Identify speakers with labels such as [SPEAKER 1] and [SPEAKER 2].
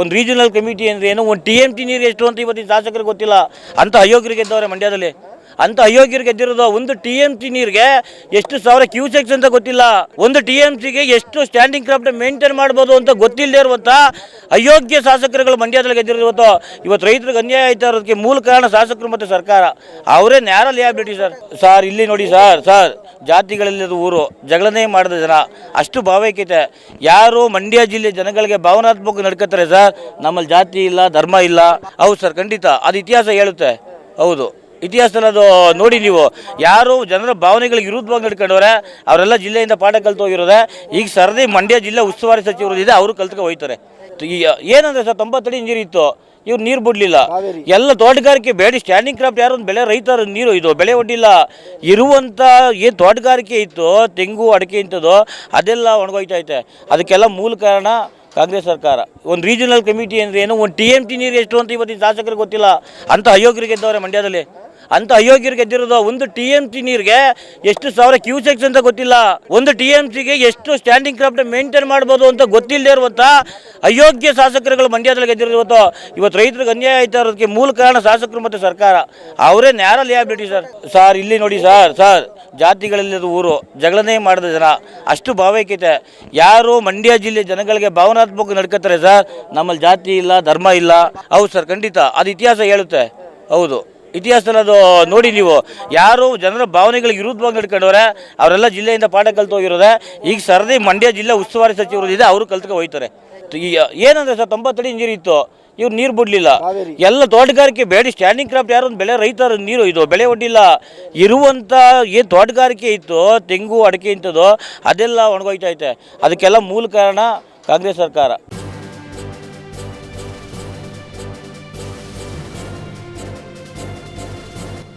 [SPEAKER 1] ಒಂದು regional committee ಅಂದ್ರೆ ಏನು? ಒಂದು ಟಿ ಎಂ ಟಿ ನೀರು ಎಷ್ಟು ಅಂತ ಇವತ್ತಿನ ಶಾಸಕರಿಗೆ ಗೊತ್ತಿಲ್ಲ. ಅಂತ ಅಯೋಗ್ಯರಿಗೆ ಇದ್ದವ್ರೆ ಮಂಡ್ಯದಲ್ಲಿ. ಅಂತ ಅಯೋಗ್ಯರು ಗೆದ್ದಿರೋದು ಒಂದು ಟಿ ಎಂ ಸಿ ನೀರಿಗೆ ಎಷ್ಟು ಸಾವಿರ ಕ್ಯೂಸೆಕ್ಸ್ ಅಂತ ಗೊತ್ತಿಲ್ಲ. ಒಂದು ಟಿ ಎಂ ಸಿಗೆ ಎಷ್ಟು ಸ್ಟ್ಯಾಂಡಿಂಗ್ ಕ್ರಾಫ್ಟ್ ಮೇಂಟೈನ್ ಮಾಡ್ಬೋದು ಅಂತ ಗೊತ್ತಿಲ್ಲದೆ ಇರುವಂಥ ಅಯೋಗ್ಯ ಶಾಸಕರುಗಳು ಮಂಡ್ಯದಲ್ಲಿ ಗೆದ್ದಿರೋದು ಇವತ್ತು. ಇವತ್ತು ರೈತರಿಗೆ ಅನ್ಯಾಯ ಆಯ್ತಾ ಇರೋದಕ್ಕೆ ಮೂಲ ಕಾರಣ ಶಾಸಕರು ಮತ್ತು ಸರ್ಕಾರ. ಅವರೇ ನ್ಯಾರ ಲಿಯಾಬಿಲಿಟಿ ಸರ್ ಸರ್ ಇಲ್ಲಿ ನೋಡಿ ಸರ್ ಸರ್ ಜಾತಿಗಳಲ್ಲಿರೋ ಊರು. ಜಗಳನೇ ಮಾಡಿದ ಜನ. ಅಷ್ಟು ಭಾವೈಕ್ಯತೆ. ಯಾರು ಮಂಡ್ಯ ಜಿಲ್ಲೆ ಜನಗಳಿಗೆ ಭಾವನಾತ್ಮಕ ನಡ್ಕೋತಾರೆ ಸರ್ ನಮ್ಮಲ್ಲಿ ಜಾತಿ ಇಲ್ಲ, ಧರ್ಮ ಇಲ್ಲ. ಹೌದು ಸರ್ ಖಂಡಿತ. ಅದು ಇತಿಹಾಸ ಹೇಳುತ್ತೆ. ಹೌದು. ಇತಿಹಾಸದಲ್ಲಿ ಅದು ನೋಡಿ ನೀವು. ಯಾರು ಜನರ ಭಾವನೆಗಳಿಗೆ ವಿರುದ್ಧವಾಗಿ ನಡ್ಕೊಂಡವ್ರೆ ಅವರೆಲ್ಲ ಜಿಲ್ಲೆಯಿಂದ ಪಾಠ ಕಲ್ತು ಹೋಗಿರೋದೆ ಈಗ ಸರದಿ ಮಂಡ್ಯ ಜಿಲ್ಲಾ ಉಸ್ತುವಾರಿ ಸಚಿವರು ಇದೆ ಅವರು ಕಲ್ತ್ಕೊ ಹೋಯ್ತಾರೆ. ಏನಂದ್ರೆ ಸರ್ ತೊಂಬತ್ತಡಿ ನೀರು ಇತ್ತು ಇವ್ರು ನೀರು ಬಿಡಲಿಲ್ಲ. ಎಲ್ಲ ತೋಟಗಾರಿಕೆ ಬೇಡಿ ಸ್ಟ್ಯಾಂಡಿಂಗ್ ಕ್ರಾಫ್ಟ್ ಯಾರು ಒಂದು ಬೆಳೆ ರೈತರ ನೀರು ಇದು ಬೆಳೆ ಒಡ್ಡಿಲ್ಲ ಇರುವಂಥ ಏನು ತೋಟಗಾರಿಕೆ ಇತ್ತು ತೆಂಗು ಅಡಿಕೆ ಇಂಥದ್ದು ಅದೆಲ್ಲ ಒಣಗೋಯ್ತೈತೆ ಅದಕ್ಕೆಲ್ಲ ಮೂಲ ಕಾರಣ ಕಾಂಗ್ರೆಸ್ ಸರ್ಕಾರ. ಒಂದು ರೀಜನಲ್ ಕಮಿಟಿ ಅಂದ್ರೆ ಏನು ಒಂದು ಟಿ ಎಂ ಟಿ ನೀರು ಎಷ್ಟು ಅಂತ ಇವತ್ತಿನ ಶಾಸಕರಿಗೆ ಗೊತ್ತಿಲ್ಲ. ಅಂತ ಅಯೋಗ್ಯರಿಗೆ ಇದ್ದವ್ರೆ ಮಂಡ್ಯದಲ್ಲಿ. ಅಂತ ಅಯೋಗ್ಯರು ಗೆದ್ದಿರೋದು ಒಂದು ಟಿ ಎಂ ಸಿ ನೀರಿಗೆ ಎಷ್ಟು ಸಾವಿರ ಕ್ಯೂಸೆಕ್ಸ್ ಅಂತ ಗೊತ್ತಿಲ್ಲ. ಒಂದು ಟಿ ಎಂ ಸಿಗೆ ಎಷ್ಟು ಸ್ಟ್ಯಾಂಡಿಂಗ್ ಕ್ರಾಫ್ಟ್ ಮೇಂಟೈನ್ ಮಾಡ್ಬೋದು ಅಂತ ಗೊತ್ತಿಲ್ಲದೆ ಇರುವಂಥ ಅಯೋಗ್ಯ ಶಾಸಕರುಗಳು ಮಂಡ್ಯದಲ್ಲಿ ಗೆದ್ದಿರೋದು ಇವತ್ತು. ಇವತ್ತು ರೈತರಿಗೆ ಅನ್ಯಾಯ ಆಯ್ತಾ ಇರೋದಕ್ಕೆ ಮೂಲ ಕಾರಣ ಶಾಸಕರು ಮತ್ತು ಸರ್ಕಾರ. ಅವರೇ ನ್ಯಾರ ಲಿಯಾಬಿಲಿಟಿ ಸರ್ ಸರ್ ಇಲ್ಲಿ ನೋಡಿ ಸರ್ ಸರ್ ಜಾತಿಗಳಲ್ಲಿರೋ ಊರು, ಜಗಳನೇ ಮಾಡಿದ ಜನ, ಅಷ್ಟು ಭಾವೈಕ್ಯತೆ. ಯಾರು ಮಂಡ್ಯ ಜಿಲ್ಲೆ ಜನಗಳಿಗೆ ಭಾವನಾತ್ಮಕ ನಡ್ಕೋತಾರೆ ಸರ್ ನಮ್ಮಲ್ಲಿ ಜಾತಿ ಇಲ್ಲ, ಧರ್ಮ ಇಲ್ಲ. ಹೌದು ಸರ್ ಖಂಡಿತ, ಅದು ಇತಿಹಾಸ ಹೇಳುತ್ತೆ. ಹೌದು. ಇತಿಹಾಸದಲ್ಲಿ ಅದು ನೋಡಿ ನೀವು. ಯಾರು ಜನರ ಭಾವನೆಗಳಿಗೆ ವಿರುದ್ಧವಾಗಿ ನಡ್ಕೊಂಡವ್ರೆ ಅವರೆಲ್ಲ ಜಿಲ್ಲೆಯಿಂದ ಪಾಠ ಕಲ್ತು ಹೋಗಿರೋದೆ ಈಗ ಸರದಿ ಮಂಡ್ಯ ಜಿಲ್ಲಾ ಉಸ್ತುವಾರಿ ಸಚಿವರು ಇದೆ ಅವರು ಕಲ್ತ್ಕೊ ಹೋಯ್ತಾರೆ. ಏನಂದ್ರೆ ಸರ್ ತೊಂಬತ್ತಡಿ ನೀರು ಇತ್ತು ಇವ್ರು ನೀರು ಬಿಡಲಿಲ್ಲ. ಎಲ್ಲ ತೋಟಗಾರಿಕೆ ಬೇಡಿ ಸ್ಟ್ಯಾಂಡಿಂಗ್ ಕ್ರಾಫ್ಟ್ ಯಾರು ಒಂದು ಬೆಳೆ ರೈತರ ನೀರು ಇದು ಬೆಳೆ ಒಡ್ಡಿಲ್ಲ. ಇರುವಂಥ ಏನು ತೋಟಗಾರಿಕೆ ಇತ್ತು ತೆಂಗು ಅಡಿಕೆ ಇಂಥದ್ದು ಅದೆಲ್ಲ ಒಣಗೋಯ್ತೈತೆ ಅದಕ್ಕೆಲ್ಲ ಮೂಲ ಕಾರಣ ಕಾಂಗ್ರೆಸ್ ಸರ್ಕಾರ.